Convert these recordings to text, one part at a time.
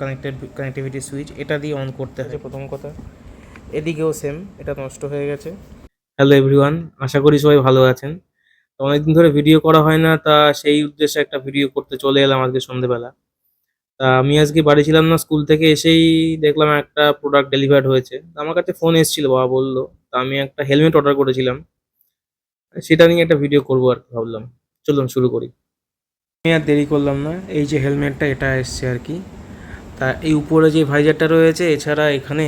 Connected connectivity switch এটা দিয়ে on করতে হয়। প্রথম কথা এদিকেও সেম এটা নষ্ট হয়ে গেছে। হ্যালো এভরিওয়ান আশা করি সবাই ভালো আছেন। তো অনেকদিন ধরে ভিডিও করা হয় না তা সেই উদ্দেশ্যে একটা ভিডিও করতে চলে এলাম আজকে সন্ধেবেলা। তা আমি আজকে বাড়ি ছিলাম না স্কুল থেকে এসেই দেখলাম একটা প্রোডাক্ট ডেলিভার্ড হয়েছে। তা আমার কাছে ফোন এসেছিল বাবা বলল। তা আমি একটা হেলমেট অর্ডার করেছিলাম। সেটা নিয়ে একটা ভিডিও করব আর কি ভাবলাম। চলুন শুরু করি। আমি আর দেরি করলাম না এই যে হেলমেটটা এটা এসছে আর কি। তা এই উপরে যে ভাইজারটা রয়েছে, এছাড়া এখানে,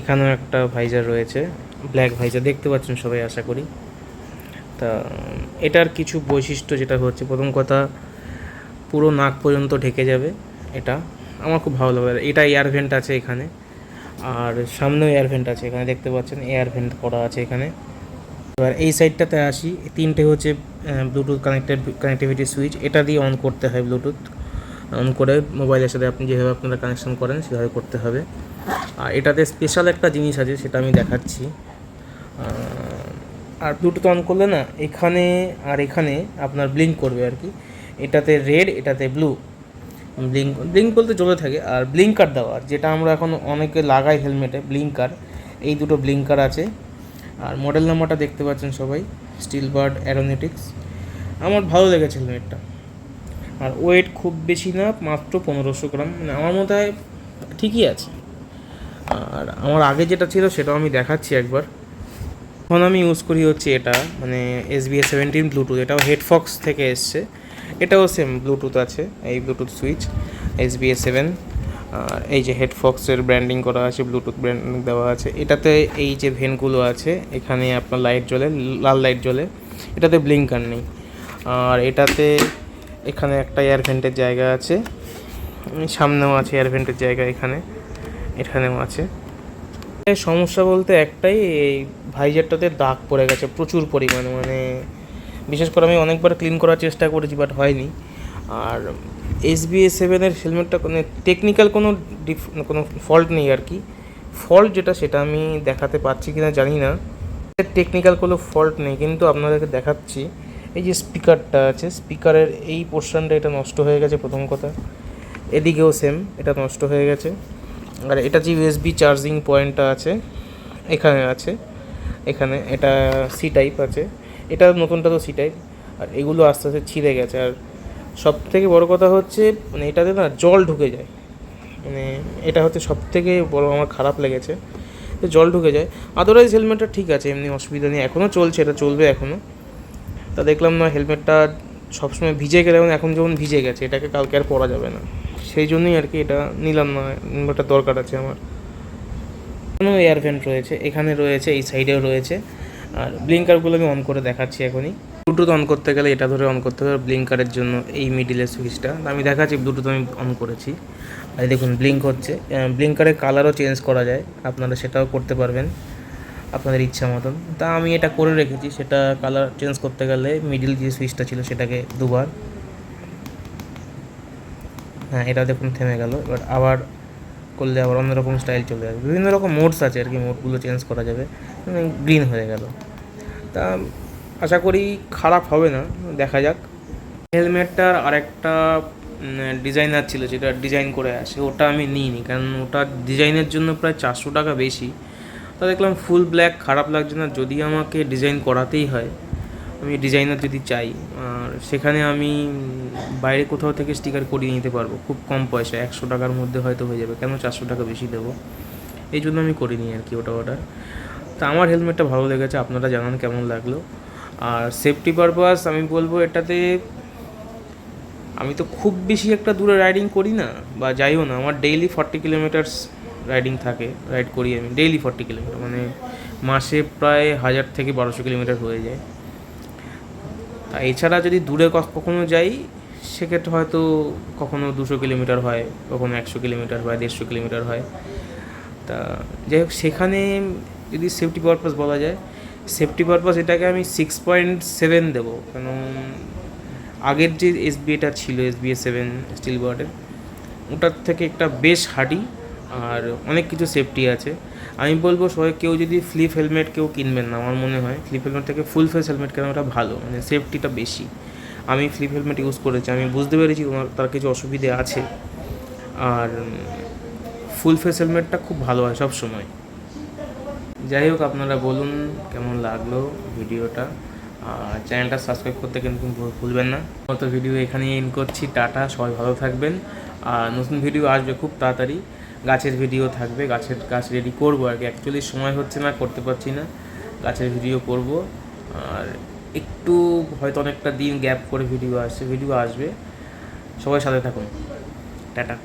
এখানেও একটা ভাইজার রয়েছে ব্ল্যাক ভাইজার দেখতে পাচ্ছেন সবাই, আশা করি। তা, এটার কিছু বৈশিষ্ট্য যেটা হচ্ছে, প্রথম কথা, পুরো নাক পর্যন্ত ঢেকে যাবে, এটা। আমার খুব ভালো লাগে এটা এয়ার ভেন্ট আছে এখানে, আর সামনেও এয়ার ভেন্ট আছে এখানে, দেখতে পাচ্ছেন এয়ার ভেন্ট করা আছে এখানে। এবার এই সাইডটাতে আসি, তিনটে হচ্ছে ব্লুটুথ কানেক্টেড কানেক্টিভিটি সুইচ এটা দিয়ে অন করতে হয় ব্লুটুথ অন করে মোবাইলের সাথে আপনি যেভাবে আপনারা কানেকশন করেন, সেভাবে করতে হবে। আর এটাতে স্পেশাল একটা জিনিস আছে, সেটা আমি দেখাচ্ছি। আর ব্লুটুথ অন করলে না, এখানে আর এখানে আপনার ব্লিঙ্ক করবে আর কি। এটাতে রেড এটাতে ব্লু ব্লিঙ্ক ব্লিঙ্ক বলতে জ্বলে থাকে। আর ব্লিঙ্কার দেওয়া যেটা আমরা এখন অনেকে লাগাই হেলমেটে ব্লিঙ্কার এই দুটো ব্লিঙ্কার আছে। আর মডেল নাম্বারটা দেখতে পাচ্ছেন সবাই স্টিল বার্ড অ্যারোনেটিক্স আমার ভালো লেগেছে হেলমেটটা আর ওয়েট খুব বেশি না, মাত্র পনেরোশো গ্রাম। মানে আমার মতে হয় ঠিকই আছে। আর আমার আগে যেটা ছিল সেটাও আমি দেখাচ্ছি একবার। এখন আমি ইউজ করি হচ্ছে এটা মানে এস বি সেভেন্টিন ব্লুটুথ এটাও হেডফক্স থেকে এসছে। এটাও সেম ব্লুটুথ আছে, এই bluetooth switch S B seven আর এই যে হেডফক্সের ব্র্যান্ডিং করা আছে ব্লুটুথ ব্র্যান্ডিং দেওয়া আছে। এটাতে এই যে ভেনগুলো আছে, এখানে আপনার লাইট জ্বলে, লাল লাইট জ্বলে, এটাতে ব্লিঙ্কার নেই। আর এটাতে এখানে একটা এয়ার ভেন্টের জায়গা আছে। সামনেও আছে এয়ার ভেন্টের জায়গা এখানে, এখানেও আছে। সমস্যা বলতে একটাই, এই ভাইজারটাতে দাগ পড়ে গেছে প্রচুর পরিমাণে মানে বিশেষ করে আমি অনেকবার ক্লিন করার চেষ্টা করেছি বাট হয়নি। আর এস বি এ সেভেনের হেলমেটটা কোনো টেকনিক্যাল কোনো ডিফ কোনো ফল্ট নেই আর কি। ফল্ট যেটা সেটা আমি দেখাতে পারছি কিনা জানি না। টেকনিক্যাল কোনো ফল্ট নেই, কিন্তু আপনাদেরকে দেখাচ্ছি। এই যে স্পিকারটা আছে স্পিকারের এই পোর্শনটা এটা নষ্ট হয়ে গেছে, প্রথম কথা। এদিকেও সেম এটা নষ্ট হয়ে গেছে। আর এটা যে ইউএসবি চার্জিং পয়েন্টটা আছে, এখানে আছে, এখানে এটা সি টাইপ আছে। এটা নতুনটা তো সি টাইপ আর এগুলো আস্তে আস্তে ছিঁড়ে গেছে। আর সব থেকে বড় কথা হচ্ছে মানে এটাতে না জল ঢুকে যায়। মানে এটা হচ্ছে সব থেকে বড় আমার খারাপ লেগেছে। জল ঢুকে যায়। আদারওয়াইজ হেলমেটটা ঠিক আছে, এমনি অসুবিধা নেই। এখনও চলছে, এটা চলবে এখনও তা দেখলাম না, হেলমেটটা সবসময় ভিজে গেলে এখন এখন যেমন ভিজে গেছে, এটাকে কালকে আর পরা যাবে না। সেই জন্যই আর কি এটা নিলাম না, ইনভার্টার দরকার আছে আমার। এখানেও এয়ার ভেন্ট রয়েছে, এখানে রয়েছে, এই সাইডেও রয়েছে। আর ব্লিঙ্কারগুলো আমি অন করে দেখাচ্ছি এখনই। ব্লুটুথ অন করতে গেলে এটা ধরে অন করতে হবে ব্লিঙ্কারের জন্য এই মিডিলের সুইচটা আমি দেখাচ্ছি ব্লুটুথ আমি অন করেছি। আর দেখুন ব্লিঙ্ক হচ্ছে। ব্লিঙ্কারের কালারও চেঞ্জ করা যায়, আপনারা সেটাও করতে পারবেন। আপনাদের ইচ্ছা মতন। তা আমি এটা করে রেখেছি, সেটা কালার চেঞ্জ করতে গেলে মিডিল যে সুইচটা ছিল সেটাকে দুবার। হ্যাঁ এটা দেখুন থেমে গেল, এবার আবার করলে আবার অন্যরকম স্টাইল চলে যাবে বিভিন্ন রকম মোডস আছে আর কি মোডগুলো চেঞ্জ করা যাবে। গ্রিন হয়ে গেল। তা আশা করি খারাপ হবে না, দেখা যাক। হেলমেটটার আরেকটা ডিজাইনার ছিল, যেটা ডিজাইন করে আসে, ওটা আমি নিইনি, কারণ ওটা ডিজাইনের জন্য প্রায় চারশো টাকা বেশি। তা দেখলাম ফুল ব্ল্যাক, খারাপ লাগছে না, যদি আমাকে ডিজাইন করাতেই হয়, আমি ডিজাইনার যদি চাই, আর সেখানে আমি বাইরে কোথাও থেকে স্টিকার করিয়ে নিতে পারব, খুব কম পয়সা একশো টাকার মধ্যে হয়তো হয়ে যাবে, কেন চারশো টাকা বেশি দেবো? এই জন্য আমি করিনি আর কি ওটা অর্ডার তা আমার হেলমেটটা ভালো লেগেছে, আপনারা জানান কেমন লাগল। আর সেফটি পারপাস আমি বলব এটাতে, আমি তো খুব বেশি একটা দূরে রাইডিং করি না, বা যাইও না, আমার ডেইলি ফর্টি কিলোমিটার্স রাইডিং থাকে, রাইড করি আমি, ডেইলি ফর্টি কিলোমিটার মানে মাসে প্রায় হাজার থেকে বারোশো কিলোমিটার হয়ে যায়। তা এছাড়া যদি দূরে কখনো যাই, সেক্ষেত্রে হয়তো কখনো দুশো কিলোমিটার হয়, কখনো একশো কিলোমিটার হয়, দেড়শো কিলোমিটার হয়। তা যাই হোক, সেখানে যদি সেফটি পারপাস বলা যায় সেফটি পারপাস এটাকে আমি সিক্স পয়েন্ট সেভেন দেবো কেন আগের যে এসবিএটা ছিল এসবিএ সেভেন স্টিল বার্ডের ওটার থেকে একটা বেশ হার্ডি আর অনেক কিছু সেফটি আছে। আমি বলব সবাই, কেউ যদি ফ্লিপ হেলমেট কেউ কিনবেন না, আমার মনে হয় ফ্লিপ হেলমেট থেকে ফুল ফেস হেলমেট কেনাটা ভালো মানে সেফটিটা বেশি। আমি ফ্লিপ হেলমেট ইউজ করেছি, আমি বুঝতে পেরেছি তোমার, তার কিছু অসুবিধে আছে। আর ফুল ফেস হেলমেটটা খুব ভালো হয় সব সময় যাই হোক, আপনারা বলুন কেমন লাগল ভিডিওটা। আর চ্যানেলটা সাবস্ক্রাইব করতে কিন্তু ভুল- ভুলবেন না। মতো ভিডিও এখানেই এন্ড করছি, টাটা, সবাই ভালো থাকবেন। আর নতুন ভিডিও আসবে খুব তাড়াতাড়ি। গাছের ভিডিও থাকবে, গাছের গাছ রেডি করব আর কি। অ্যাকচুয়ালি সময় হচ্ছে না, করতে পারছি না। গাছের ভিডিও করব। আর একটু হয়তো অনেকটা দিন গ্যাপ করে ভিডিও আসছে ভিডিও আসবে। সবাই সাথে থাকুন। টাটা।